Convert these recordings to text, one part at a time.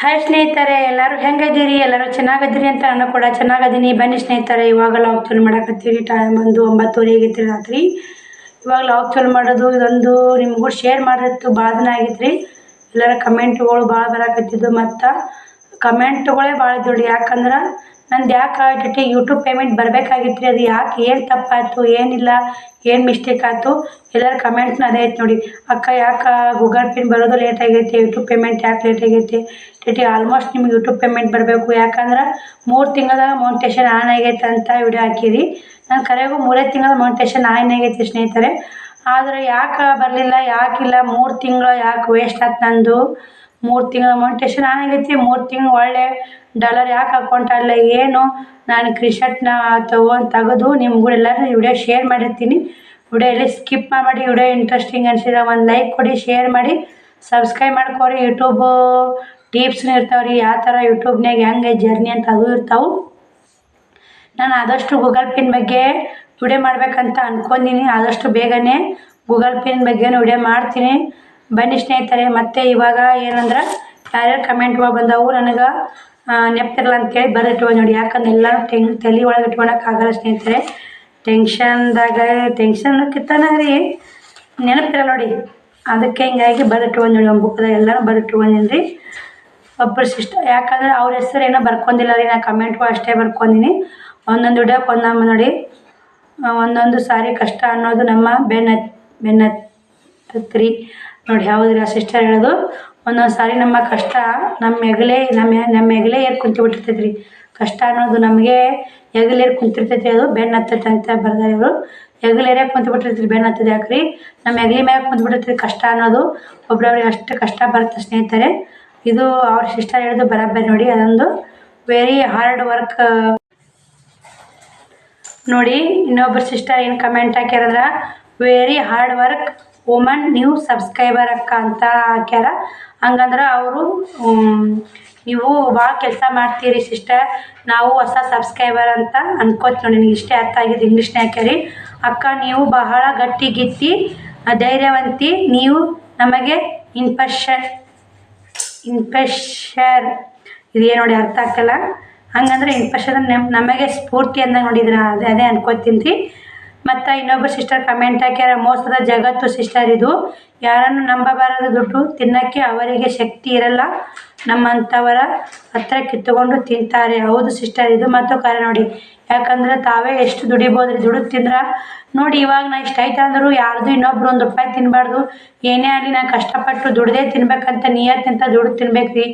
Hi ಸ್ನೇಹಿತರೆ, ಎಲ್ಲರೂ ಹೆಂಗದಿರಿ? ಎಲ್ಲರೂ ಚೆನ್ನಾಗದಿರಿ ಅಂತ ನಾನು ಕೂಡ ಚೆನ್ನಾಗದೀನಿ. ಬನ್ನಿ ಸ್ನೇಹಿತರೆ, ಇವಾಗ ಲಾಗ್ ಚಾಲು ಮಾಡಕತ್ತೀವಿ ಟೈಮ್ ಒಂದು ಒಂಬತ್ತುವರೆ ಆಗೈತ್ರಿ ರಾತ್ರಿ. ಇವಾಗ ಲಾಗ್ ಚಾಲು ಮಾಡೋದು ಇದೊಂದು ನಿಮಗೂ ಶೇರ್ ಮಾಡಿತ್ತು ಬಾಧನ ದಿನ ಆಗೈತೆ ರೀ ಎಲ್ಲರ ಕಮೆಂಟ್ಗಳು ಭಾಳ ಬರಾಕತ್ತಿದ್ದು ಮತ್ತು ಕಮೆಂಟ್ಗಳೇ ಭಾಳ ರೀ ಯಾಕಂದ್ರೆ ನಂದು ಯಾಕೆ ಜೊತೆ ಯೂಟ್ಯೂಬ್ ಪೇಮೆಂಟ್ ಬರಬೇಕಾಗಿತ್ತು ಅದು ಯಾಕೆ? ಏನು ತಪ್ಪಾಯಿತು? ಏನಿಲ್ಲ? ಏನು ಮಿಸ್ಟೇಕ್ ಆಯ್ತು? ಎಲ್ಲರ ಕಮೆಂಟ್ಸ್ನ ಅದೇ ಐತೆ ನೋಡಿ. ಅಕ್ಕ, ಯಾಕೆ ಗೂಗಲ್ ಪಿನ್ ಬರೋದು ಲೇಟ್ ಆಗೈತೆ? ಯೂಟ್ಯೂಬ್ ಪೇಮೆಂಟ್ ಯಾಕೆ ಲೇಟ್ ಆಗೈತೆ? ಜೊತೆ ಆಲ್ಮೋಸ್ಟ್ ನಿಮ್ಗೆ ಯೂಟ್ಯೂಬ್ ಪೇಮೆಂಟ್ ಬರಬೇಕು. ಯಾಕಂದ್ರೆ ಮೂರು ತಿಂಗಳ ಮೌಂಟೇಶನ್ ಆನ್ ಆಗೈತೆ ಅಂತ ವಿಡಿಯೋ ಹಾಕಿರಿ. ನಾನು ಕರೆಗೂ ಮೂರೇ ತಿಂಗಳ ಮೌಂಟೇಶನ್ ಆನ್ ಆಗೈತೆ ಸ್ನೇಹಿತರೆ. ಆದರೆ ಯಾಕೆ ಬರಲಿಲ್ಲ ಯಾಕಿಲ್ಲ ಮೂರು ತಿಂಗಳು ಯಾಕೆ ವೇಸ್ಟ್ ಆಯ್ತು ನಂದು? ಮೂರು ತಿಂಗಳ ಮೌಂಟೇಶನ್ ಆನ್ ಆಗೈತಿ. ಮೂರು ತಿಂಗಳು ಒಳ್ಳೆ ಡಾಲರ್ ಯಾಕೆ ಅಕೌಂಟಲ್ಲ ಏನು? ನಾನು ಕ್ರಿಶರ್ಟ್ನ ತೊಗೊಂಡು ತೆಗೆದು ನಿಮ್ಗೂ ಎಲ್ಲರೂ ವಿಡಿಯೋ ಶೇರ್ ಮಾಡಿರ್ತೀನಿ. ವಿಡಿಯೋ ಸ್ಕಿಪ್ ಮಾಡಿ ವಿಡಿಯೋ ಇಂಟ್ರೆಸ್ಟಿಂಗ್ ಅನಿಸಿದ್ರೆ ಒಂದು ಲೈಕ್ ಕೊಡಿ ಶೇರ್ ಮಾಡಿ. ಸಬ್ಸ್ಕ್ರೈಬ್ ಮಾಡ್ಕೊರಿ ಯೂಟ್ಯೂಬು ಟಿಪ್ಸ್ನೂ ಇರ್ತಾವೆ ರೀ ಯಾವ ಥರ ಯೂಟ್ಯೂಬ್ನಾಗ ಹೆಂಗೆ ಜರ್ನಿ ಅಂತ ಅದು ಇರ್ತಾವೆ. ನಾನು ಆದಷ್ಟು ಗೂಗಲ್ ಪಿನ್ ಬಗ್ಗೆ ವಿಡಿಯೋ ಮಾಡ್ಬೇಕಂತ ಅಂದ್ಕೊಂಡೀನಿ ಆದಷ್ಟು ಬೇಗನೆ ಗೂಗಲ್ ಪಿನ್ ಬಗ್ಗೆನೂ ವಿಡಿಯೋ ಮಾಡ್ತೀನಿ. ಬನ್ನಿ ಸ್ನೇಹಿತರೆ, ಮತ್ತೆ ಇವಾಗ ಏನಂದ್ರೆ ಯಾರ್ಯಾರು ಕಮೆಂಟ್ಗಳು ಬಂದವು ನನಗೆ ನೆಪ್ತಿರಲ್ಲ ಅಂತೇಳಿ ಇಟ್ಕೊಂಡು ನೋಡಿ. ಯಾಕಂದ್ರೆ ಎಲ್ಲರೂ ಟೆಂಗ್ ತಲೆ ಒಳಗೆ ಇಟ್ಕೊಳಕ್ಕಾಗಲ್ಲ ಸ್ನೇಹಿತರೆ. ಟೆನ್ಷನ್ದಾಗ ಟೆನ್ಷನ್ ಕಿತ್ತನ ರೀ. ನೆನಪಿರಲ್ಲ ನೋಡಿ. ಅದಕ್ಕೆ ಹಿಂಗಾಗಿ ಬರೆದಿಟ್ಕೊಂಡು ನೋಡಿ. ಒಂದು ಬುಕ್ದಾಗ ಎಲ್ಲರೂ ಬರೆದಿಟ್ಕೊಂಡಿನಿ ರೀ ಒಬ್ಬರು ಸಿಸ್ಟರ್ ಯಾಕಂದ್ರೆ ಅವ್ರ ಹೆಸರು ಏನೋ ಬರ್ಕೊಂಡಿಲ್ಲ ರೀ. ನಾ ಕಮೆಂಟು ಅಷ್ಟೇ ಬರ್ಕೊಂಡಿನಿ. ಒಂದೊಂದು ವಿಡಿಯೋಕ್ಕೆ ಒಂದೊಂದು ನೋಡಿ. ಒಂದೊಂದು ಸಾರಿ ಕಷ್ಟ ಅನ್ನೋದು ನಮ್ಮ ಬೆನ್ನ ಬೆನ್ನ ರೀ ನೋಡಿ, ಹೌದ್ರಿ ಆ ಸಿಸ್ಟರ್ ಹೇಳೋದು. ಒಂದೊಂದು ಸಾರಿ ನಮ್ಮ ಕಷ್ಟ ನಮ್ಮ ಹೆಗಲೇ ನಮ್ಮ ನಮ್ಮ ಹೆಗಲೇ ಏರ್ ಕುಂತು ಬಿಟ್ಟಿರ್ತೈತೆ ರೀ ಕಷ್ಟ ಅನ್ನೋದು ನಮಗೆ ಹೆಗಲೇರ್ ಕುಂತಿರ್ತೈತಿ ಅದು ಬೆನ್ನು ಹತ್ತೈತೆ ಅಂತ ಬರ್ದಾರೆ ಇವರು ಹೆಗಲೇರೇ ಕುಂತು ಬಿಟ್ಟಿರ್ತೀರಿ ಬೆನ್ನು ಹತ್ತದ ಯಾಕ್ರಿ? ನಮ್ಮ ಹೆಗಲಿ ಮ್ಯಾಗ ಕುಂತು ಬಿಟ್ಟಿರ್ತೀರಿ ಕಷ್ಟ ಅನ್ನೋದು. ಒಬ್ರೊಬ್ರಿಗೆ ಅಷ್ಟು ಕಷ್ಟ ಬರುತ್ತೆ ಸ್ನೇಹಿತರೆ. ಇದು ಅವ್ರ ಸಿಸ್ಟರ್ ಹೇಳಿದ್ದು ಬರಾಬರಿ ನೋಡಿ, ಅದೊಂದು ವೆರಿ ಹಾರ್ಡ್ ವರ್ಕ್ ನೋಡಿ ಇನ್ನೊಬ್ಬರು ಸಿಸ್ಟರ್ ಏನು comment ಹಾಕ್ಯಾರಂದ್ರೆ very hard work woman new subscriber ಅಕ್ಕ ಅಂತ ಹಾಕ್ಯಾರ. ಹಂಗಂದ್ರೆ ಅವರು ನೀವು ಭಾಳ ಕೆಲಸ ಮಾಡ್ತೀರಿ ಸಿಸ್ಟರ್. ನಾವು ಹೊಸ ಸಬ್ಸ್ಕ್ರೈಬರ್ ಅಂತ ಅನ್ಕೋತೀವಿ ನೋಡಿ, ನನಗೆ ಇಷ್ಟೇ ಅರ್ಥ ಆಗಿದೆ ಇಂಗ್ಲೀಷ್ನೇ ಹಾಕ್ಯಾರಿ. ಅಕ್ಕ, ನೀವು ಬಹಳ ಗಟ್ಟಿಗಿತ್ತಿ ಧೈರ್ಯವಂತಿ ನೀವು ನಮಗೆ ಇನ್ಫೆಷರ್ ಇನ್ಫೆಷರ್ ಇದೇ ನೋಡಿ ಅರ್ಥ ಆಗ್ತಲ್ಲ. ಹಂಗಂದ್ರೆ ಇನ್ಫೆಷನ್ ನಮ್, ನಮಗೆ ಸ್ಫೂರ್ತಿ ಅಂದಂಗೆ ನೋಡಿದ್ರ, ಅದೇ ಅದೇ ಅನ್ಕೋತೀನಿ ರೀ ಮತ್ತು ಇನ್ನೊಬ್ಬ ಸಿಸ್ಟರ್ ಕಮೆಂಟ್ ಹಾಕ್ಯಾರ ಮೋಸದ ಜಗತ್ತು ಸಿಸ್ಟರ್ ಇದು. ಯಾರನ್ನು ನಂಬಬಾರದು ದುಡ್ಡು, ತಿನ್ನಕ್ಕೆ ಅವರಿಗೆ ಶಕ್ತಿ ಇರಲ್ಲ. ನಮ್ಮಂಥವರ ಹತ್ರ ಕಿತ್ತುಕೊಂಡು ತಿಂತಾರೆ. ಹೌದು ಸಿಸ್ಟರ್ ಇದು ಮತ್ತು ಕರೆ ನೋಡಿ. ಯಾಕಂದ್ರೆ ತಾವೇ ಎಷ್ಟು ದುಡಿಬೋದ್ರಿ? ದುಡಿದು ತಿಂದ್ರೆ? ನೋಡಿ, ಇವಾಗ ನಾ ಇಷ್ಟು ಅಂದ್ರು ಯಾರ್ದು ಇನ್ನೊಬ್ರು ಒಂದು ರೂಪಾಯಿ ತಿನ್ನಬಾರ್ದು ಏನೇ ಆಗಲಿ ನಾ ಕಷ್ಟಪಟ್ಟು ದುಡ್ದೇ ತಿನ್ಬೇಕಂತ ನಿಯತ್ತಿಂತ ದುಡ್ದು ತಿನ್ಬೇಕು ರೀ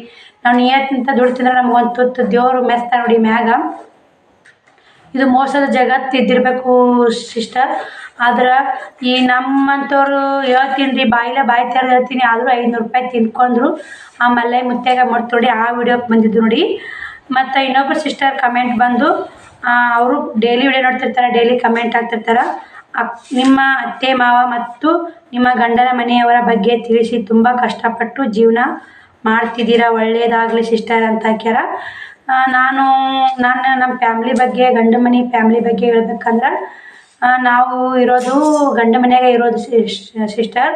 ನಾವು ನಿಯತ್ತಿಂತ ದುಡ್ಡು ತಿಂದ್ರೆ ನಮ್ಗೆ ಒಂದು ತುತ್ತು ದೇವರು ಮೆಸ್ತಾ ನೋಡಿ ಮ್ಯಾಗ. ಇದು ಮೋಸದ ಜಗತ್ತು ಇದ್ದಿರಬೇಕು ಸಿಸ್ಟರ್ ಆದ್ರೆ ಈ ನಮ್ಮಂಥವ್ರು ಹೇಳ್ತೀನಿ ರೀ, ಬಾಯಿಲೆ ಬಾಯಿ ತೆರೆದು ಹೇಳ್ತೀನಿ. ಆದರೂ ಐನೂರು ರೂಪಾಯಿ ತಿನ್ಕೊಂಡ್ರು. ಆ ಮಲ್ಲೆ ಮುತ್ಯಾಗ ಮಾಡ್ತು ನೋಡಿ ಆ ವಿಡಿಯೋಕ್ಕೆ ಬಂದಿದ್ದು ನೋಡಿ. ಮತ್ತು ಇನ್ನೊಬ್ಬರು ಸಿಸ್ಟರ್ ಕಮೆಂಟ್ ಬಂದು ಅವರು ಡೈಲಿ ವಿಡಿಯೋ ನೋಡ್ತಿರ್ತಾರೆ ಡೈಲಿ ಕಮೆಂಟ್ ಹಾಕ್ತಿರ್ತಾರೆ. ನಿಮ್ಮ ಅತ್ತೆ, ಮಾವ ಮತ್ತು ನಿಮ್ಮ ಗಂಡನ ಮನೆಯವರ ಬಗ್ಗೆ ತಿಳಿಸಿ, ತುಂಬ ಕಷ್ಟಪಟ್ಟು ಜೀವನ ಮಾಡ್ತಿದ್ದೀರಾ ಒಳ್ಳೆಯದಾಗಲಿ ಸಿಸ್ಟರ್ ಅಂತ ಹಾಕ್ಯಾರ. ನಾನು ನಾನು ನಮ್ಮ ಫ್ಯಾಮ್ಲಿ ಬಗ್ಗೆ, ಗಂಡ ಮನೆ ಫ್ಯಾಮ್ಲಿ ಬಗ್ಗೆ ಹೇಳ್ಬೇಕಂದ್ರೆ ನಾವು ಇರೋದು, ಗಂಡ ಮನೆಯಾಗ ಇರೋದು ಸಿಸ್ಟರ್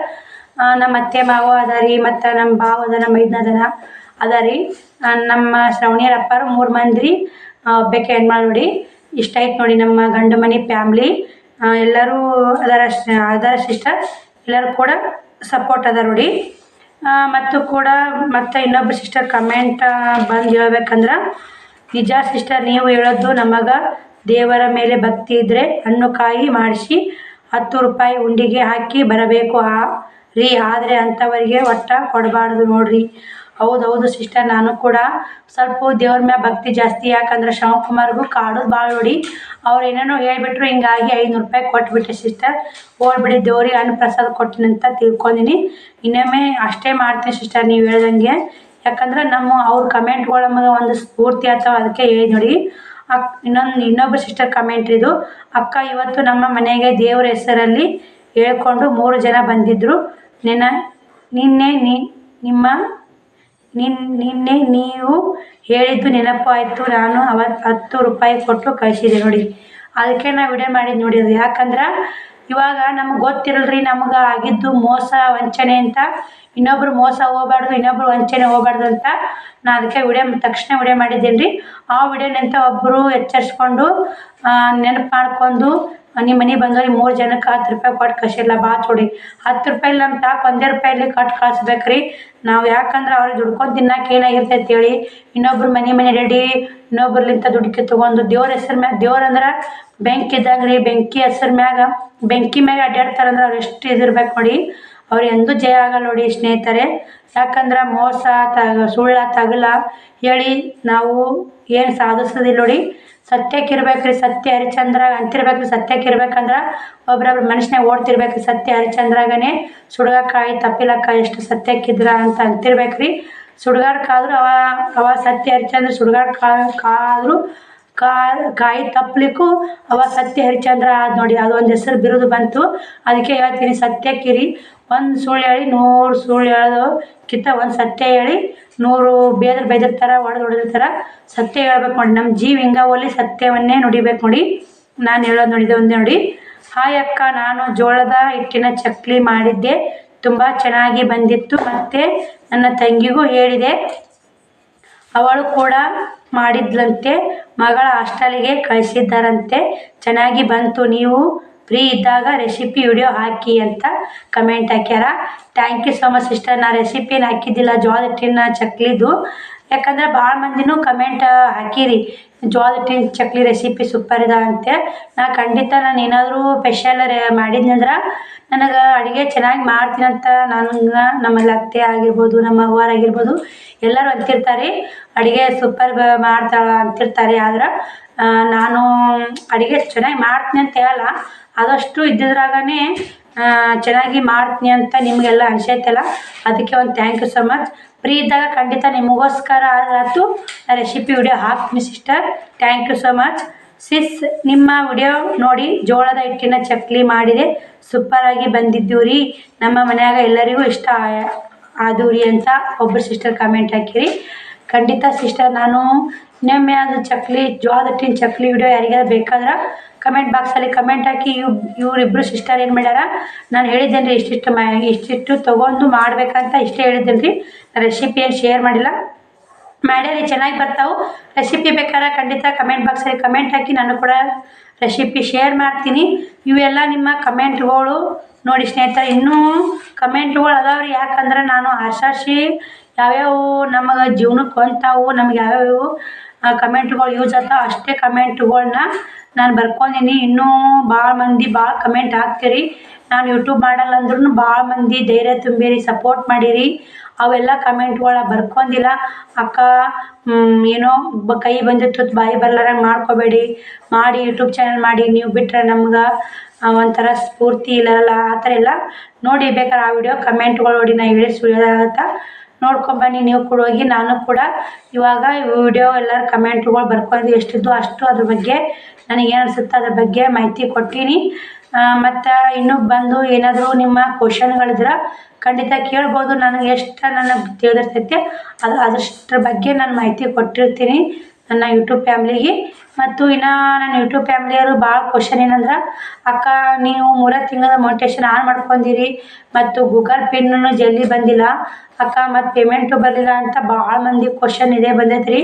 ನಮ್ಮ ಅತ್ತೆ ಮಾವ ಅದ ರೀ, ಮತ್ತು ನಮ್ಮ ಭಾವ ಅದ ನಮ್ಮ ಮೈದ್ನ ಅದನ ಅದ ರೀ. ನಮ್ಮ ಶ್ರವಣಿಯರ ಅಪ್ಪಾರು ಮೂರು ಮಂದಿ ರೀ. ಒಬ್ಬಕ್ಕೆ ಹೆಣ್ಮಳು ನೋಡಿ. ಇಷ್ಟ ಆಯ್ತು ನೋಡಿ ನಮ್ಮ ಗಂಡ ಮನೆ ಫ್ಯಾಮ್ಲಿ ಎಲ್ಲರೂ ಅದರ ಅದರ ಸಿಸ್ಟರ್ ಎಲ್ಲರೂ ಕೂಡ ಸಪೋರ್ಟ್ ಅದ ನೋಡಿ. ಮತ್ತು ಕೂಡ ಮತ್ತು ಇನ್ನೊಬ್ಬರು ಸಿಸ್ಟರ್ ಕಮೆಂಟ್ ಬಂದು ಹೇಳ್ಬೇಕಂದ್ರೆ, ನಿಜ ಸಿಸ್ಟರ್ ನೀವು ಹೇಳೋದು ನಮಗೆ ದೇವರ ಮೇಲೆ ಭಕ್ತಿ ಇದ್ದರೆ ಹಣ್ಣು ಕಾಯಿ ಮಾಡಿಸಿ ಹತ್ತು ರೂಪಾಯಿ ಉಂಡಿಗೆ ಹಾಕಿ ಬರಬೇಕು ಆ, ರೀ. ಆದರೆ ಅಂಥವರಿಗೆ ಒಟ್ಟ ಕೊಡಬಾರ್ದು ನೋಡ್ರಿ. ಹೌದು ಹೌದು ಸಿಸ್ಟರ್, ನಾನು ಕೂಡ ಸ್ವಲ್ಪ ದೇವ್ರ ಮ್ಯಾಗ ಭಕ್ತಿ ಜಾಸ್ತಿ. ಯಾಕಂದ್ರೆ ಶಿವಕುಮಾರ್ಗೂ ಕಾಡು ಭಾಳ ನೋಡಿ, ಅವ್ರು ಏನೇನೋ ಹೇಳ್ಬಿಟ್ರು, ಹಿಂಗಾಗಿ ಐನೂರು ರೂಪಾಯಿ ಕೊಟ್ಬಿಟ್ಟೆ ಸಿಸ್ಟರ್. ಹೋಗ್ಬಿಡಿ, ದೇವ್ರಿಗೆ ಅನ್ನ ಪ್ರಸಾದ ಕೊಟ್ಟಿನಂತ ತಿಳ್ಕೊಂಡಿನಿ. ಇನ್ನೊಮ್ಮೆ ಅಷ್ಟೇ ಮಾಡ್ತೀನಿ ಸಿಸ್ಟರ್, ನೀವು ಹೇಳ್ದಂಗೆ. ಯಾಕಂದ್ರೆ ನಮ್ಮ ಅವ್ರ ಕಮೆಂಟ್ಗಳು ಒಂದು ಸ್ಫೂರ್ತಿ ಅಥವಾ ಅದಕ್ಕೆ ಹೇಳಿ ನೋಡಿ. ಅಕ್, ಇನ್ನೊಂದು ಇನ್ನೊಬ್ಬ ಸಿಸ್ಟರ್ ಕಮೆಂಟ್ ಇದು. ಅಕ್ಕ, ಇವತ್ತು ನಮ್ಮ ಮನೆಗೆ ದೇವರ ಹೆಸರಲ್ಲಿ ಹೇಳ್ಕೊಂಡು ಮೂರು ಜನ ಬಂದಿದ್ದರು ನಿನ್ನ ನಿನ್ನೆ ನಿಮ್ಮ ನಿನ್, ನಿನ್ನೆ ನೀವು ಹೇಳಿದ್ದು ನೆನಪಾಯಿತು. ನಾನು ಅವತ್ತು ಹತ್ತು ರೂಪಾಯಿ ಕೊಟ್ಟು ಕಳಿಸಿದೆ ನೋಡಿ. ಅದಕ್ಕೆ ನಾವು ವಿಡಿಯೋ ಮಾಡಿದ್ದು ನೋಡಿ ಯಾಕಂದ್ರೆ ಇವಾಗ ನಮ್ಗೆ ಗೊತ್ತಿರಲ್ರಿ, ನಮ್ಗೆ ಆಗಿದ್ದು ಮೋಸ, ವಂಚನೆ ಅಂತ. ಇನ್ನೊಬ್ರು ಮೋಸ ಹೋಗ್ಬಾರ್ದು, ಇನ್ನೊಬ್ರು ವಂಚನೆ ಹೋಗ್ಬಾರ್ದು ಅಂತ ನಾ ಅದಕ್ಕೆ ವಿಡಿಯೋ ತಕ್ಷಣ ವಿಡಿಯೋ ಮಾಡಿದ್ದೀನಿ ರೀ ಆ ವಿಡಿಯೋನಂತ ಒಬ್ಬರು ಎಚ್ಚರಿಸ್ಕೊಂಡು ನೆನಪು ಮಾಡ್ಕೊಂಡು ನಿಮ್ಮ ಮನೆ ಬಂದವ್ರಿಗೆ ಮೂರು ಜನಕ್ಕೆ ಹತ್ತು ರೂಪಾಯಿ ಕೊಟ್ಟು ಕಳಿಸಿಲ್ಲ ಬಾ ಚೂಡಿ ಹತ್ತು ರೂಪಾಯಿ ನಮ್ಮ ತಾಕ ಒಂದೇ ರೂಪಾಯಲ್ಲಿ ಕೊಟ್ಟು ಕಳಿಸ್ಬೇಕು ರೀ? ನಾವು ಯಾಕಂದ್ರೆ ಅವ್ರಿಗೆ ದುಡ್ಕೊಂಡು ತಿನ್ನಕ್ಕೆ ಏನಾಗಿರ್ತೈತೆ ಹೇಳಿ. ಇನ್ನೊಬ್ರು ಮನೆ ಮನೆ ರೆಡಿ ಇನ್ನೊಬ್ರಲಿಂತ ದುಡ್ಕಿ ತೊಗೊಂಡು ದೇವ್ರ ಹೆಸರು ಮ್ಯಾಗ, ದೇವ್ರು ಅಂದ್ರೆ ಬೆಂಕಿ ಇದ್ದಾಗ ರೀ, ಬೆಂಕಿ ಹೆಸರು ಮ್ಯಾಗ, ಬೆಂಕಿ ಮ್ಯಾಗ ಅಡ್ಡಾಡ್ತಾರಂದ್ರೆ ಅವ್ರು ಎಷ್ಟು ಇದಿರ್ಬೇಕು ನೋಡಿ. ಅವ್ರು ಎಂದೂ ಜಯ ಆಗಲ್ಲ ನೋಡಿ ಸ್ನೇಹಿತರೆ. ಯಾಕಂದ್ರೆ ಮೋಸ ತಗ ಸುಳ್ಳ, ತಗಲ ಹೇಳಿ ನಾವು ಏನು ಸಾಧಿಸೋದಿಲ್ಲ ನೋಡಿ. ಸತ್ಯಕ್ಕೆ ಇರ್ಬೇಕ್ರಿ, ಸತ್ಯ ಹರಿಚಂದ್ರ ಅಂತಿರ್ಬೇಕು ರೀ ಸತ್ಯಕ್ಕೆ ಇರ್ಬೇಕಂದ್ರೆ ಒಬ್ರೊಬ್ರು ಮನುಷ್ಯನೇ ಓಡ್ತಿರ್ಬೇಕು ಸತ್ಯ ಹರಿಚಂದ್ರಾಗನೇ ಸುಡ್ಗಕ್ಕಾಯಿ ತಪ್ಪಿಲಕ್ಕ ಎಷ್ಟು ಸತ್ಯಕ್ಕಿದ್ರ ಅಂತ ಅಂತಿರ್ಬೇಕ್ರಿ. ರೀ ಸುಡ್ಗಾಡು ಕಾದ್ರು ಅವ ಅವ ಸತ್ಯ ಹರಿಚಂದ್ರ ಸುಡುಗಾಡ್ ಕಾದ್ರು ಕಾಯಿ ತಪ್ಪಲಿಕ್ಕು ಅವ ಸತ್ಯ ಹರಿಚಂದ್ರ ಆದ್ ನೋಡಿ, ಅದೊಂದು ಹೆಸರು ಬಿರುದು ಬಂತು. ಅದಕ್ಕೆ ಹೇಳ್ತೀನಿ ಸತ್ಯಕ್ಕಿರಿ ಒಂದು ಸುಳ್ಳು ಹೇಳಿ, ನೂರು ಸುಳ್ಳು ಹೇಳೋದು ಕಿತ್ತ ಒಂದು ಸತ್ಯ ಹೇಳಿ, ನೂರು ಬೇದ್ರ ಬೈದಿರ್ತಾರೆ ಹೊಡೆದು ಹೊಡೆದಿರ್ತಾರ ಸತ್ಯ ಹೇಳ್ಬೇಕು ನೋಡಿ. ನಮ್ಮ ಜೀವ ಹಿಂಗ ಹೋಲಿ ಸತ್ಯವನ್ನೇ ನುಡಿಬೇಕು ನೋಡಿ. ನಾನು ಹೇಳೋದು ನೋಡಿದೆ ಒಂದೇ ನೋಡಿ. ಹಾಯ್ ಅಕ್ಕ, ನಾನು ಜೋಳದ ಹಿಟ್ಟಿನ ಚಕ್ಲಿ ಮಾಡಿದ್ದೆ. ತುಂಬ ಚೆನ್ನಾಗಿ ಬಂದಿತ್ತು ಮತ್ತು ನನ್ನ ತಂಗಿಗೂ ಹೇಳಿದೆ. ಅವಳು ಕೂಡ ಮಾಡಿದ್ಲಂತೆ. ಮಗಳ ಹಾಸ್ಟೆಲಿಗೆ ಕಳಿಸಿದ್ದಾರಂತೆ. ಚೆನ್ನಾಗಿ ಬಂತು, ನೀವು ಫ್ರೀ ಇದ್ದಾಗ ರೆಸಿಪಿ ವಿಡಿಯೋ ಹಾಕಿ ಅಂತ ಕಮೆಂಟ್ ಹಾಕ್ಯಾರ. Thank you so much sister ನಾ ರೆಸಿಪಿನ ಹಾಕಿದ್ದಿಲ್ಲ. ಜೋಳದ ಹಿಟ್ಟಿನ ಚಕ್ಲಿದು. ಯಾಕಂದ್ರೆ ಭಾಳ ಮಂದಿನೂ ಕಮೆಂಟ್ ಹಾಕಿರಿ. ಜೋಳದ ಹಿಟ್ಟಿನ ಚಕ್ಲಿ ರೆಸಿಪಿ ಸೂಪರ್ ಇದೆ ಅಂತೆ ನಾ ಖಂಡಿತ ನಾನು ಏನಾದರೂ ಸ್ಪೆಷಲ್ ಮಾಡಿದ್ನಂದ್ರೆ ನನಗೆ ಅಡುಗೆ ಚೆನ್ನಾಗಿ ಮಾಡ್ತೀನಂತ ನಾನು ನಮ್ಮ ಅತ್ತೆ ಆಗಿರ್ಬೋದು, ನಮ್ಮ ಅವ್ವಾರು ಆಗಿರ್ಬೋದು ಎಲ್ಲರೂ ಅಂತಿರ್ತಾರೆ. ಅಡುಗೆ ಸೂಪರ್ ಮಾಡ್ತಾಳೆ ಅಂತಿರ್ತಾರೆ. ಆದ್ರೆ ನಾನು ಅಡುಗೆ ಚೆನ್ನಾಗಿ ಮಾಡ್ತೀನಿ ಅಂತ ಹೇಳಲ್ಲ. ಆದಷ್ಟು ಇದ್ದಿದ್ರಾಗನೇ ಚೆನ್ನಾಗಿ ಮಾಡ್ತೀನಿ ಅಂತ ನಿಮಗೆಲ್ಲ ಅನಿಸೈತಲ್ಲ. ಅದಕ್ಕೆ ಒಂದು thank you so much free ಇದ್ದಾಗ ಖಂಡಿತ ನಿಮಗೋಸ್ಕರ ಆದರೂ ರೆಸಿಪಿ ವಿಡಿಯೋ ಹಾಕ್ತೀನಿ sister thank you so much sis ನಿಮ್ಮ ವಿಡಿಯೋ ನೋಡಿ ಜೋಳದ ಹಿಟ್ಟಿನ ಚಕ್ಲಿ ಮಾಡಿದೆ. ಸೂಪರಾಗಿ ಬಂದಿದ್ದೀವಿ ರೀ. ನಮ್ಮ ಮನೆಯಾಗ ಎಲ್ಲರಿಗೂ ಇಷ್ಟ ಆದವು ರೀ ಅಂತ ಒಬ್ಬರು ಸಿಸ್ಟರ್ ಕಮೆಂಟ್ ಹಾಕಿರಿ. ಖಂಡಿತ ಸಿಸ್ಟರ್, ನಾನು ನಿಮ್ಮೆ ಅದು ಚಕ್ಲಿ, ಜೋಳದ ಹಿಟ್ಟಿನ ಚಕ್ಲಿ ವಿಡಿಯೋ ಯಾರಿಗಾದ್ರು ಬೇಕಾದ್ರೆ ಕಮೆಂಟ್ ಬಾಕ್ಸಲ್ಲಿ ಕಮೆಂಟ್ ಹಾಕಿ ಇವ್ ಇವರಿಬ್ಬರು ಸಿಸ್ಟರ್ ಏನು ಮಾಡ್ಯಾರ? ನಾನು ಹೇಳಿದ್ದೇನೆ ರೀ ಇಷ್ಟಿಷ್ಟು ಮ, ಇಷ್ಟಿಷ್ಟು ತೊಗೊಂಡು ಮಾಡಬೇಕಂತ ಇಷ್ಟೇ ಹೇಳಿದ್ದೇನೆ ರೀ ರೆಸಿಪಿ ಏನು ಶೇರ್ ಮಾಡಿಲ್ಲ. ಮಾಡ್ಯಾರಿ, ಚೆನ್ನಾಗಿ ಬರ್ತಾವೆ. ರೆಸಿಪಿ ಬೇಕಾದ್ರೆ ಖಂಡಿತ ಕಮೆಂಟ್ ಬಾಕ್ಸಲ್ಲಿ ಕಮೆಂಟ್ ಹಾಕಿ ನಾನು ಕೂಡ ರೆಸಿಪಿ ಶೇರ್ ಮಾಡ್ತೀನಿ. ಇವೆಲ್ಲ ನಿಮ್ಮ ಕಮೆಂಟ್ಗಳು ನೋಡಿ ಸ್ನೇಹಿತರೆ, ಇನ್ನೂ ಕಮೆಂಟ್ಗಳು ಅದಾವ್ರಿ. ಯಾಕಂದ್ರೆ ನಾನು ಆಶಾಸಿ ಯಾವ್ಯಾವ ನಮಗೆ ಜೀವ್ನಕ್ಕೆ ಹೊಂತಾವು ನಮ್ಗೆ ಯಾವ್ಯಾವ ಕಮೆಂಟ್ಗಳು ಯೂಸ್ ಆಗ್ತಾವೆ ಅಷ್ಟೇ ಕಮೆಂಟ್ಗಳನ್ನ ನಾನು ಬರ್ಕೊಂಡೀನಿ. ಇನ್ನೂ ಭಾಳ ಮಂದಿ ಭಾಳ ಕಮೆಂಟ್ ಹಾಕ್ತೀರಿ. ನಾನು ಯೂಟ್ಯೂಬ್ ಮಾಡಲ್ಲ ಅಂದ್ರೂ ಭಾಳ ಮಂದಿ ಧೈರ್ಯ ತುಂಬಿರಿ ಸಪೋರ್ಟ್ ಮಾಡಿರಿ. ಅವೆಲ್ಲ ಕಮೆಂಟ್ಗಳ ಬರ್ಕೊಂಡಿಲ್ಲ. ಅಕ್ಕ ಏನೋ ಕೈ ಬಂದಿತ್ತು, ಬಾಯಿ ಬರ್ಲಾರಂಗೆ ಮಾಡ್ಕೋಬೇಡಿ. ಮಾಡಿ ಯೂಟ್ಯೂಬ್ ಚಾನಲ್ ಮಾಡಿ, ನೀವು ಬಿಟ್ಟರೆ ನಮ್ಗೆ ಒಂಥರ ಸ್ಫೂರ್ತಿ ಇಲ್ಲಲ್ಲ ಆ ಥರ ಎಲ್ಲ ನೋಡಿ ಬೇಕಾದ್ರೆ ಆ ವಿಡಿಯೋ ಕಮೆಂಟ್ಗಳು ನೋಡಿ ನಾ ಹೇಳಿ ಸುಳ್ಯೋದಾಗತ್ತಾ ನೋಡ್ಕೊಂಬನ್ನಿ, ನೀವು ಕೂಡ ಹೋಗಿ, ನಾನು ಕೂಡ ಇವಾಗ ವಿಡಿಯೋ ಎಲ್ಲರ ಕಮೆಂಟ್ಗಳು ಬರ್ಕೊಂಡು ಎಷ್ಟಿದ್ದು ಅಷ್ಟು ಅದ್ರ ಬಗ್ಗೆ ನನಗೆ ಏನು ಅನ್ಸುತ್ತೆ ಅದ್ರ ಬಗ್ಗೆ ಮಾಹಿತಿ ಕೊಟ್ಟೀನಿ. ಮತ್ತು ಇನ್ನೂ ಬಂದು ಏನಾದರೂ ನಿಮ್ಮ ಕ್ವಶನ್ಗಳಿದ್ರೆ ಖಂಡಿತ ಕೇಳ್ಬೋದು, ನನಗೆ ಎಷ್ಟು ನನಗೆ ತಿಳಿದಿರ್ತೈತೆ, ಅದು ಅದಷ್ಟರ ಬಗ್ಗೆ ನಾನು ಮಾಹಿತಿ ಕೊಟ್ಟಿರ್ತೀನಿ, ನನ್ನ ಯೂಟ್ಯೂಬ್ ಫ್ಯಾಮ್ಲಿಗೆ ಮತ್ತು ಇನ್ನು ನನ್ನ ಯೂಟ್ಯೂಬ್ ಫ್ಯಾಮಿಲಿಯವರು ಭಾಳ ಕ್ವಶನ್ ಏನಂದ್ರೆ, ಅಕ್ಕ, ನೀವು ಮೂರ ತಿಂಗಳ ಮೋಟಿವೇಶನ್ ಆನ್ ಮಾಡ್ಕೊಂಡಿರಿ ಮತ್ತು ಗೂಗಲ್ ಪೇನೂ ಜಲ್ದಿ ಬಂದಿಲ್ಲ. ಅಕ್ಕ ಮತ್ತು ಪೇಮೆಂಟು ಬರಲಿಲ್ಲ ಅಂತ ಭಾಳ ಮಂದಿ ಕ್ವಶನ್ ಇದೇ ಬಂದೈತೆ ರೀ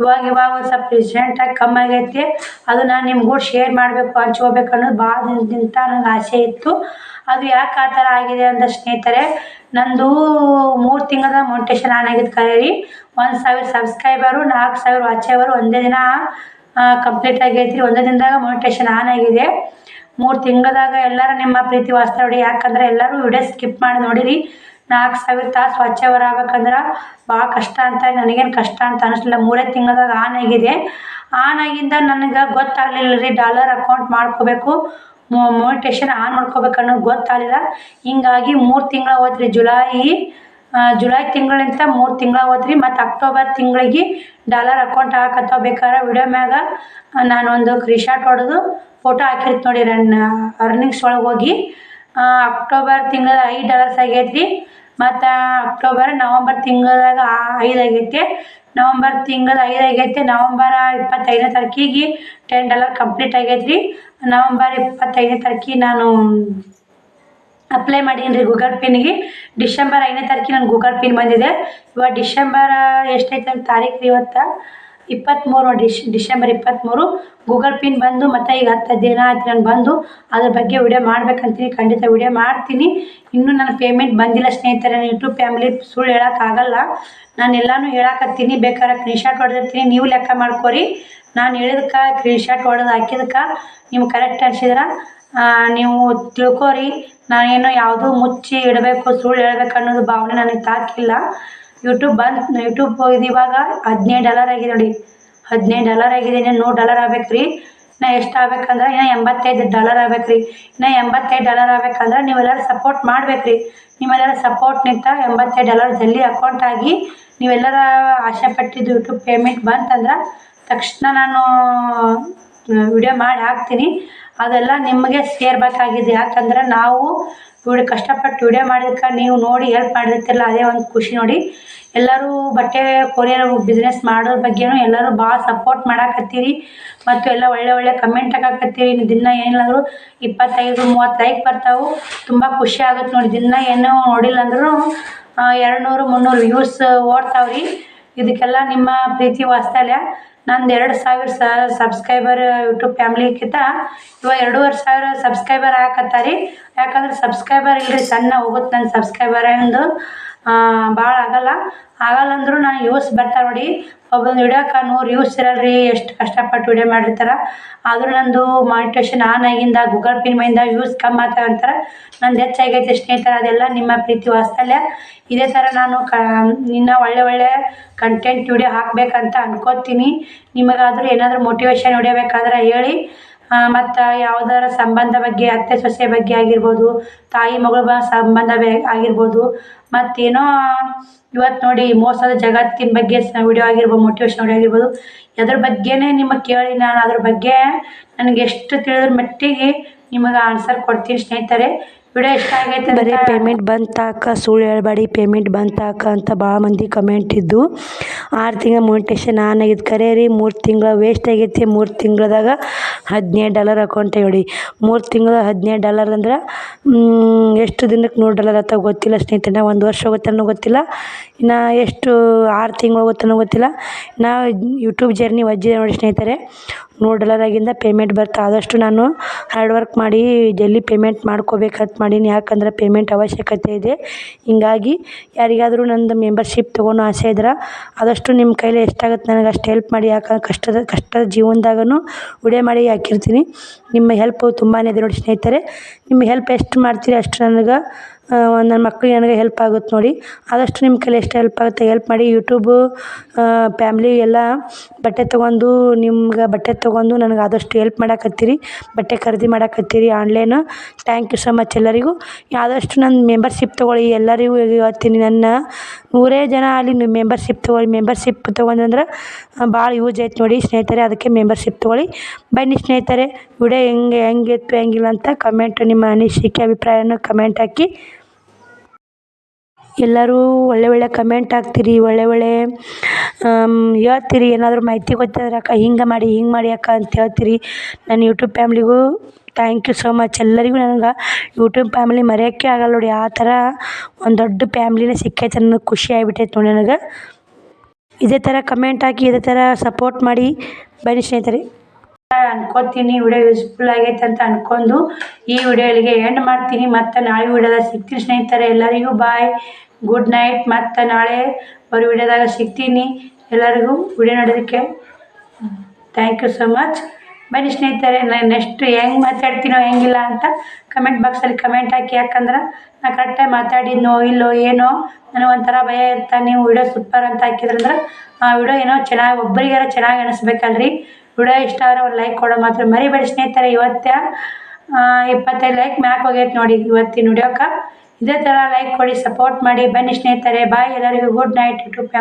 ಇವಾಗ ಇವಾಗ ಒಂದು ಸ್ವಲ್ಪ ರೀಸೆಂಟಾಗಿ ಕಮ್ಮಿ ಆಗೈತಿ. ಅದು ನಾನು ನಿಮ್ಗೂ ಶೇರ್ ಮಾಡಬೇಕು ಹಂಚ್ಕೋಬೇಕು ಅನ್ನೋದು ಭಾಳ ದಿನದಿಂದ ನಂಗೆ ಆಸೆ ಇತ್ತು. ಅದು ಯಾಕೆ ಆ ಥರ ಆಗಿದೆ ಅಂತ ಸ್ನೇಹಿತರೆ, ನಂದು ಮೂರು ತಿಂಗಳ ಮೋಟಿವೇಶನ್ ಆನ್ ಆಗಿದ್ದು ಕರೆ ರೀ ಒಂದು ಸಾವಿರ ಸಬ್ಸ್ಕ್ರೈಬರು ನಾಲ್ಕು ಸಾವಿರ ವಾಚ್ ಅವರ್ ಒಂದೇ ದಿನ ಕಂಪ್ಲೀಟ್ ಆಗೈತಿ ಒಂದೇ ದಿನದಾಗ ಮೋಟಿವೇಶನ್ ಆನ್ ಆಗಿದೆ. ಮೂರು ತಿಂಗಳದಾಗ ಎಲ್ಲರೂ ನಿಮ್ಮ ಪ್ರೀತಿ ವಾಸ್ತ ನೋಡಿ. ಯಾಕಂದ್ರೆ ಎಲ್ಲರೂ ವಿಡಿಯೋ ಸ್ಕಿಪ್ ಮಾಡಿ ನೋಡಿರಿ. ನಾಲ್ಕು ಸಾವಿರ ತಾಸು ಆಗ್ಬೇಕಂದ್ರೆ ಭಾಳ ಕಷ್ಟ ಅಂತ ನನಗೇನು ಕಷ್ಟ ಅಂತ ಅನಿಸ್ಲಿಲ್ಲ. ಮೂರೇ ತಿಂಗಳದಾಗ ಆನ್ ಆಗಿದೆ. ಆನ್ ಆಗಿಂದ ನನಗೆ ಗೊತ್ತಾಗಲಿಲ್ಲ ರೀ ಡಾಲರ್ ಅಕೌಂಟ್ ಮಾಡ್ಕೋಬೇಕು. ಮೋಟಿವೇಶನ್ ಆನ್ ಮಾಡ್ಕೋಬೇಕು ಅನ್ನೋದು ಗೊತ್ತಾಗಲಿಲ್ಲ. ಹಿಂಗಾಗಿ ಮೂರು ತಿಂಗಳು ರೀ ಜುಲಾಯಿ ಜುಲೈ ತಿಂಗಳಿಂದ ಮೂರು ತಿಂಗಳು ಹೋಯ್ತು ರೀ ಮತ್ತು ಅಕ್ಟೋಬರ್ ತಿಂಗಳಿಗೆ ಡಾಲರ್ ಅಕೌಂಟ್ ಹಾಕತ್ತವ ಬೇಕಾದ್ರೆ ವಿಡಿಯೋ ಮ್ಯಾಗ. ನಾನೊಂದು ಸ್ಕ್ರೀನ್ಶಾಟ್ ಹೊಡೆದು ಫೋಟೋ ಹಾಕಿರ್ತೀನಿ ನೋಡಿ ನನ್ನ ಅರ್ನಿಂಗ್ಸ್ ಒಳಗೆ ಹೋಗಿ. ಅಕ್ಟೋಬರ್ ತಿಂಗಳ ಐದು ಡಾಲರ್ಸ್ ಆಗೈತೆ ಮತ್ತು ಅಕ್ಟೋಬರ್ ನವಂಬರ್ ತಿಂಗಳದಾಗ ಐದು ಆಗೈತೆ ನವಂಬರ್ ತಿಂಗಳ ಐದು ಆಗೈತೆ ನವಂಬರ್ ಇಪ್ಪತ್ತೈದನೇ ತಾರೀಕಿಗೆ ಟೆನ್ ಡಾಲರ್ ಕಂಪ್ಲೀಟ್ ಆಗೈತ್ರಿ. ನವಂಬರ್ ಇಪ್ಪತ್ತೈದನೇ ತಾರೀಕಿಗೆ ನಾನು ಅಪ್ಲೈ ಮಾಡೀನಿ ರೀ ಗೂಗಲ್ ಪಿನ್ಗೆ ಡಿಸೆಂಬರ್ ಐದನೇ ತಾರೀಕಿಗೆ ನನ್ನ ಗೂಗಲ್ ಪಿನ್ ಬಂದಿದೆ. ಇವಾಗ ಡಿಶೆಂಬರ್ ಎಷ್ಟೈತೆ ಅಂತ ತಾರೀಕು ಇವತ್ತು? ಇಪ್ಪತ್ತ್ಮೂರು ಡಿಶ್, ಡಿಸೆಂಬರ್ ಇಪ್ಪತ್ತ್ಮೂರು ಗೂಗಲ್ ಪಿನ್ ಬಂದು ಮತ್ತು ಈಗ ಹತ್ತು ದಿನ ಆಯ್ತು ನಾನು ಬಂದು, ಅದ್ರ ಬಗ್ಗೆ ವಿಡಿಯೋ ಮಾಡ್ಬೇಕಂತೀನಿ, ಖಂಡಿತ ವಿಡಿಯೋ ಮಾಡ್ತೀನಿ. ಇನ್ನೂ ನನ್ನ ಪೇಮೆಂಟ್ ಬಂದಿಲ್ಲ ಸ್ನೇಹಿತರೆ ಯೂಟ್ಯೂಬ್ ಫ್ಯಾಮಿಲಿ ಸುಳ್ಳು ಹೇಳೋಕ್ಕಾಗಲ್ಲ. ನಾನು ಎಲ್ಲನೂ ಹೇಳಕತ್ತೀನಿ, ಬೇಕಾದ್ರೆ ಸ್ಕ್ರೀನ್ಶಾಟ್ ಹೊಡೆದಿರ್ತೀನಿ. ನೀವು ಲೆಕ್ಕ ಮಾಡ್ಕೊರಿ. ನಾನು ಹೇಳಿದಕ್ಕೆ ಕ್ರೀನ್ಶಾಟ್ ಹೊಡೆದು ಹಾಕಿದಕ್ಕೆ ನೀವು ಕರೆಕ್ಟ್ ಅನ್ಸಿದ್ರೆ ನೀವು ತಿಳ್ಕೊರಿ. ನಾನೇನು ಯಾವುದು ಮುಚ್ಚಿ ಇಡಬೇಕು, ಸುಳ್ಳು ಹೇಳ್ಬೇಕು ಅನ್ನೋದು ಭಾವನೆ ನನಗೆ ತಾಕಿಲ್ಲ. ಯೂಟ್ಯೂಬ್ ಬಂದು ಯೂಟ್ಯೂಬ್ ಹೋಗಿದ್ ಇವಾಗ ಹದಿನೈದು ಡಾಲರ್ ಆಗಿದೆ ನೋಡಿ. ಹದಿನೈದು ಡಾಲರ್ ಆಗಿದೆ, ಇನ್ನೂ ನೂರು ಡಾಲರ್ ಆಗ್ಬೇಕ್ರಿ ರೀ. ನಾ ಎಷ್ಟು ಆಗ್ಬೇಕಂದ್ರೆ ಇನ್ನ ಎಂಬತ್ತೈದು ಡಾಲರ್ ಆಗ್ಬೇಕು ರೀ. ಇನ್ನು ಎಂಬತ್ತೈದು ಡಾಲರ್ ಆಗ್ಬೇಕಂದ್ರೆ ನೀವೆಲ್ಲರೂ ಸಪೋರ್ಟ್ ಮಾಡ್ಬೇಕು ರೀ. ಸಪೋರ್ಟ್ ನಿಂತ ಎಂಬತ್ತೈದು ಡಾಲರ್ ಜಲ್ದಿ ಅಕೌಂಟ್ ಆಗಿ ನೀವೆಲ್ಲರ ಆಸೆ ಪಟ್ಟಿದ್ದು ಯೂಟ್ಯೂಬ್ ಪೇಮೆಂಟ್ ಬಂತಂದ್ರೆ ತಕ್ಷಣ ನಾನು ವಿಡಿಯೋ ಮಾಡಿ ಹಾಕ್ತೀನಿ. ಅದೆಲ್ಲ ನಿಮಗೆ ಸೇರ್ಬೇಕಾಗಿದೆ ಯಾಕಂದ್ರೆ ನಾವು ವಿಡಿಯೋ ಕಷ್ಟಪಟ್ಟು ವಿಡಿಯೋ ಮಾಡಿದಕ್ಕೆ ನೀವು ನೋಡಿ ಹೆಲ್ಪ್ ಮಾಡಿರ್ತಿರಲ್ಲ ಅದೇ ಒಂದು ಖುಷಿ ನೋಡಿ. ಎಲ್ಲರೂ ಬಟ್ಟೆ, ಕೊರಿಯರ್ ಬಿಸ್ನೆಸ್ ಮಾಡೋದ್ರ ಬಗ್ಗೆನೂ ಎಲ್ಲರೂ ಭಾಳ ಸಪೋರ್ಟ್ ಮಾಡಾಕತ್ತೀರಿ. ಮತ್ತು ಎಲ್ಲ ಒಳ್ಳೆ ಒಳ್ಳೆ ಕಮೆಂಟ್ ಹಾಕಾಕತ್ತೀರಿ. ದಿನ ಏನಿಲ್ಲ ಅಂದರೂ ಇಪ್ಪತ್ತೈದು, ಮೂವತ್ತು ಲೈಕ್ ಬರ್ತಾವೆ. ತುಂಬ ಖುಷಿ ಆಗುತ್ತೆ ನೋಡಿ. ದಿನ ಏನೂ ನೋಡಿಲ್ಲ ಅಂದ್ರೂ ಎರಡು ನೂರು ಮುನ್ನೂರು ವ್ಯೂಸ್ ಓಡ್ತಾವ್ರಿ. ಇದಕ್ಕೆಲ್ಲ ನಿಮ್ಮ ಪ್ರೀತಿ ವಾಸ್ತಲ್ಯ ನಂದು ಎರಡು ಸಾವಿರ ಸಬ್ಸ್ಕ್ರೈಬರ್ ಯೂಟ್ಯೂಬ್ ಫ್ಯಾಮ್ಲಿಕ್ಕಿಂತ ಇವಾಗ ಎರಡೂವರೆ ಸಾವಿರ ಸಬ್ಸ್ಕ್ರೈಬರ್ ಹಾಕತ್ತಾರಿ ಯಾಕಂದ್ರೆ ಸಬ್ಸ್ಕ್ರೈಬರ್ ಇಲ್ರಿ ಸಣ್ಣ ಹೋಗುತ್ತೆ ನನ್ನ ಸಬ್ಸ್ಕ್ರೈಬರ್ ಎಂದು ಭಾಳ ಆಗಲ್ಲ. ಆಗಲ್ಲ ಅಂದರೂ ನಾನು ಯೂಸ್ ಬರ್ತಾರೆ ನೋಡಿ. ಒಬ್ಬೊಂದು ವಿಡಿಯೋಕ್ಕೆ ನೂರು ಯೂಸ್ ಇರಲ್ರಿ, ಎಷ್ಟು ಕಷ್ಟಪಟ್ಟು ವಿಡಿಯೋ ಮಾಡಿರ್ತಾರೆ. ಆದರೂ ನಂದು ಮಾನಿಟೇಷನ್ ಆನ್ ಆಗಿಂದ ಗೂಗಲ್ ಪಿನ್ ಮೈಂದ ಯೂಸ್ ಕಮ್ಮಿ ಆತ ಅಂತಾರೆ. ನಂದು ಹೆಚ್ಚಾಗೈತೆ ಸ್ನೇಹಿತರೆ, ಅದೆಲ್ಲ ನಿಮ್ಮ ಪ್ರೀತಿ ವಾಸ್ತಲ್ಯ ಇದೇ ಥರ ನಾನು ಕ ಇನ್ನೂ ಒಳ್ಳೆ ಒಳ್ಳೆ ಕಂಟೆಂಟ್ ವಿಡಿಯೋ ಹಾಕಬೇಕಂತ ಅನ್ಕೋತೀನಿ. ನಿಮಗಾದರೂ ಏನಾದರೂ ಮೋಟಿವೇಶನ್ ವಿಡಿಯೋ ಬೇಕಾದ್ರೆ ಹೇಳಿ. ಮತ್ತು ಯಾವ್ದಾರ ಸಂಬಂಧ ಬಗ್ಗೆ, ಅತ್ತೆ ಸೊಸೆ ಬಗ್ಗೆ ಆಗಿರ್ಬೋದು, ತಾಯಿ ಮಗಳ ಸಂಬಂಧ ಬೆ ಆಗಿರ್ಬೋದು, ಮತ್ತೇನೋ ಇವತ್ತು ನೋಡಿ ಮೋಸದ ಜಗತ್ತಿನ ಬಗ್ಗೆ ವಿಡಿಯೋ ಆಗಿರ್ಬೋದು ಮೋಟಿವೇಶನ್ ವಿಡಿಯೋ ಆಗಿರ್ಬೋದು ಅದ್ರ ಬಗ್ಗೆನೇ ನಿಮಗೆ ಕೇಳಿ ನಾನು, ಅದ್ರ ಬಗ್ಗೆ ನನಗೆ ಎಷ್ಟು ತಿಳಿದ್ರ ಮಟ್ಟಿಗೆ ನಿಮಗೆ ಆನ್ಸರ್ ಕೊಡ್ತೀನಿ ಸ್ನೇಹಿತರೆ. ಬರೀ ಪೇಮೆಂಟ್ ಬಂತಾಕ, ಸುಳ್ಳು ಹೇಳಬೇಡಿ ಪೇಮೆಂಟ್ ಬಂತಾಕ ಅಂತ ಭಾಳ ಮಂದಿ ಕಮೆಂಟ್ ಇದ್ದು, ಆರು ತಿಂಗಳ ಮೋನಿಟೇಷನ್ ಆನ್ ಆಗಿದ್ದು ಕರೆ ರೀ, ಮೂರು ತಿಂಗಳ ವೇಸ್ಟ್ ಆಗೈತಿ, ಮೂರು ತಿಂಗಳದಾಗ ಹದಿನೈದು ಡಾಲರ್ ಅಕೌಂಟ್ ನೋಡಿ ಮೂರು ತಿಂಗಳ ಹದಿನೈದು ಡಾಲರ್ ಅಂದ್ರೆ ಎಷ್ಟು ದಿನಕ್ಕೆ ನೂರು ಡಾಲರ್ ಆತ ಗೊತ್ತಿಲ್ಲ ಸ್ನೇಹಿತರೆ, ಒಂದು ವರ್ಷ ಹೋಗುತ್ತನೋ ಗೊತ್ತಿಲ್ಲ, ಇನ್ನು ಎಷ್ಟು ಆರು ತಿಂಗಳು ಹೋಗುತ್ತನೋ ಗೊತ್ತಿಲ್ಲ. ನಾ ಯೂಟ್ಯೂಬ್ ಜರ್ನಿ ವಜ್ಜಿದೆ ನೋಡಿ ಸ್ನೇಹಿತರೆ. ನೂರು ಡಾಲರ್ ಆಗಿಂದ ಪೇಮೆಂಟ್ ಬರ್ತಾ, ಆದಷ್ಟು ನಾನು ಹಾರ್ಡ್ ವರ್ಕ್ ಮಾಡಿ ಜಲ್ದಿ ಪೇಮೆಂಟ್ ಮಾಡ್ಕೋಬೇಕಂತ ಮಾಡೀನಿ. ಯಾಕಂದ್ರೆ ಪೇಮೆಂಟ್ ಅವಶ್ಯಕತೆ ಇದೆ. ಹೀಗಾಗಿ ಯಾರಿಗಾದರೂ ನಂದು ಮೆಂಬರ್ಶಿಪ್ ತೊಗೊಳೋ ಆಸೆ ಇದ್ರೆ ಆದಷ್ಟು ನಿಮ್ಮ ಕೈಲಿ ಎಷ್ಟಾಗುತ್ತೆ ನನಗೆ ಅಷ್ಟು ಹೆಲ್ಪ್ ಮಾಡಿ. ಯಾಕಂದ್ರೆ ಕಷ್ಟದ ಕಷ್ಟದ ಜೀವನದಾಗನೂ ಉಡೆ ಮಾಡಿ ಹಾಕಿರ್ತೀನಿ. ನಿಮ್ಮ ಹೆಲ್ಪು ತುಂಬಾ ಇದೆ ನೋಡಿ ಸ್ನೇಹಿತರೆ. ನಿಮ್ಮ ಹೆಲ್ಪ್ ಎಷ್ಟು ಮಾಡ್ತೀರಿ ಅಷ್ಟು ನನಗೆ ನನ್ನ ಮಕ್ಳಿಗೆ ನನಗೆ ಹೆಲ್ಪ್ ಆಗುತ್ತೆ ನೋಡಿ. ಆದಷ್ಟು ನಿಮ್ಮ ಕೈಲಿ ಎಷ್ಟು ಹೆಲ್ಪ್ ಆಗುತ್ತೆ ಹೆಲ್ಪ್ ಮಾಡಿ ಯೂಟ್ಯೂಬು ಫ್ಯಾಮ್ಲಿ ಎಲ್ಲ ಬಟ್ಟೆ ತೊಗೊಂಡು, ನಿಮ್ಗೆ ಬಟ್ಟೆ ತೊಗೊಂಡು ನನಗೆ ಆದಷ್ಟು ಹೆಲ್ಪ್ ಮಾಡಕತ್ತೀರಿ. ಬಟ್ಟೆ ಖರೀದಿ ಮಾಡಕತ್ತೀರಿ online thank you so much ಎಲ್ಲರಿಗೂ. ಆದಷ್ಟು ನನ್ನ ಮೆಂಬರ್ಶಿಪ್ ತೊಗೊಳ್ಳಿ. ಎಲ್ಲರಿಗೂ ಹೇಳ್ತೀನಿ ನನ್ನ ನೂರೇ ಜನ ಅಲ್ಲಿ ಮೆಂಬರ್ಶಿಪ್ ತೊಗೊಳ್ಳಿ. ಮೆಂಬರ್ಶಿಪ್ ತೊಗೊಂಡ್ರಂದ್ರೆ ಭಾಳ ಯೂಸ್ ಐತೆ ನೋಡಿ ಸ್ನೇಹಿತರೆ, ಅದಕ್ಕೆ ಮೆಂಬರ್ಶಿಪ್ ತೊಗೊಳ್ಳಿ. ಬನ್ನಿ ಸ್ನೇಹಿತರೆ ವಿಡಿಯೋ ಹೆಂಗೆ ಹೆಂಗಿತ್ತು ಹೆಂಗಿಲ್ಲ ಅಂತ ಕಮೆಂಟ್ ನಿಮ್ಮ ಅನಿಸಿಕೆ, ಅಭಿಪ್ರಾಯನ ಕಮೆಂಟ್ ಹಾಕಿ ಎಲ್ಲರೂ ಒಳ್ಳೆ ಒಳ್ಳೆ ಕಮೆಂಟ್ ಹಾಕ್ತೀರಿ, ಒಳ್ಳೆ ಒಳ್ಳೆ ಹೇಳ್ತೀರಿ. ಏನಾದರೂ ಮಾಹಿತಿ ಗೊತ್ತಾದ್ರೆ ಅಕ್ಕ, ಹಿಂಗೆ ಮಾಡಿ ಹಿಂಗೆ ಮಾಡಿ ಅಕ್ಕ ಅಂತ ಹೇಳ್ತೀರಿ. ನನ್ನ ಯೂಟ್ಯೂಬ್ ಫ್ಯಾಮ್ಲಿಗೂ ಥ್ಯಾಂಕ್ ಯು ಸೋ ಮಚ್ ಎಲ್ಲರಿಗೂ ನನಗೆ ಯೂಟ್ಯೂಬ್ ಫ್ಯಾಮ್ಲಿ ಮರೆಯೋಕ್ಕೆ ಆಗಲ್ಲ ನೋಡಿ. ಆ ಥರ ಒಂದು ದೊಡ್ಡ ಫ್ಯಾಮ್ಲಿನೇ ಸಿಕ್ಕೈತೆ ಅನ್ನೋದು ಖುಷಿ ಆಗಿಬಿಟ್ಟೈತೆ ನೋಡಿ ನನಗೆ. ಇದೇ ಥರ ಕಮೆಂಟ್ ಹಾಕಿ, ಇದೇ ಥರ ಸಪೋರ್ಟ್ ಮಾಡಿ. ಬನ್ನಿ ಸ್ನೇಹಿತರೆ. ಅನ್ಕೋತೀನಿ. ವಿಡಿಯೋ ಯೂಸ್ಫುಲ್ ಆಗೈತೆ ಅಂತ ಅನ್ಕೊಂಡು ಈ ವಿಡಿಯೋ ಇಲ್ಲಿಗೆ ಎಂಡ್ ಮಾಡ್ತೀನಿ. ಮತ್ತು ನಾಳೆ ವಿಡಿಯೋದಾಗ ಸಿಗ್ತೀನಿ ಸ್ನೇಹಿತರೆ ಎಲ್ಲರಿಗೂ. ಬಾಯ್ ಗುಡ್ ನೈಟ್ ಮತ್ತು ನಾಳೆ ಬರೋ ವಿಡಿಯೋದಾಗ ಸಿಗ್ತೀನಿ ಎಲ್ಲರಿಗೂ. ವಿಡಿಯೋ ನೋಡೋದಕ್ಕೆ ಥ್ಯಾಂಕ್ ಯು ಸೊ ಮಚ್ ಬನ್ನಿ ಸ್ನೇಹಿತರೆ, ನಾನು ನೆಕ್ಸ್ಟ್ ಹೆಂಗೆ ಮಾತಾಡ್ತೀನೋ ಹೆಂಗಿಲ್ಲ ಅಂತ ಕಮೆಂಟ್ ಬಾಕ್ಸಲ್ಲಿ ಕಮೆಂಟ್ ಹಾಕಿ. ಯಾಕಂದ್ರೆ ನಾ ಕರೆಕ್ಟಾಗಿ ಮಾತಾಡಿದ್ನೋ ಇಲ್ಲೋ ಏನೋ ನನಗೆ ಒಂಥರ ಭಯ ಇರ್ತಾ. ನೀವು ವಿಡಿಯೋ ಸೂಪರ್ ಅಂತ ಹಾಕಿದ್ರಂದ್ರೆ ಆ ವಿಡಿಯೋ ಏನೋ ಚೆನ್ನಾಗಿ ಒಬ್ಬರಿಗಾರ ಚೆನ್ನಾಗಿ ಅನಿಸ್ಬೇಕಲ್ರಿ. ವಿಡಿಯೋ ಇಷ್ಟ ಆದರೆ ಒಂದು ಲೈಕ್ ಕೊಡೋ ಮಾತ್ರ ಮರಿಬೇಡಿ ಸ್ನೇಹಿತರೆ. ಇವತ್ತ ಇಪ್ಪತ್ತೈದು ಲೈಕ್ ಮ್ಯಾಕ್ ಹೋಗೈತೆ ನೋಡಿ ಇವತ್ತಿನ ವಿಡಿಯೋಕ್ಕೆ ಇದೇ ಥರ ಲೈಕ್ ಕೊಡಿ ಸಪೋರ್ಟ್ ಮಾಡಿ. ಬನ್ನಿ ಸ್ನೇಹಿತರೆ. ಬಾಯ್ ಎಲ್ಲರಿಗೂ. Good night YouTube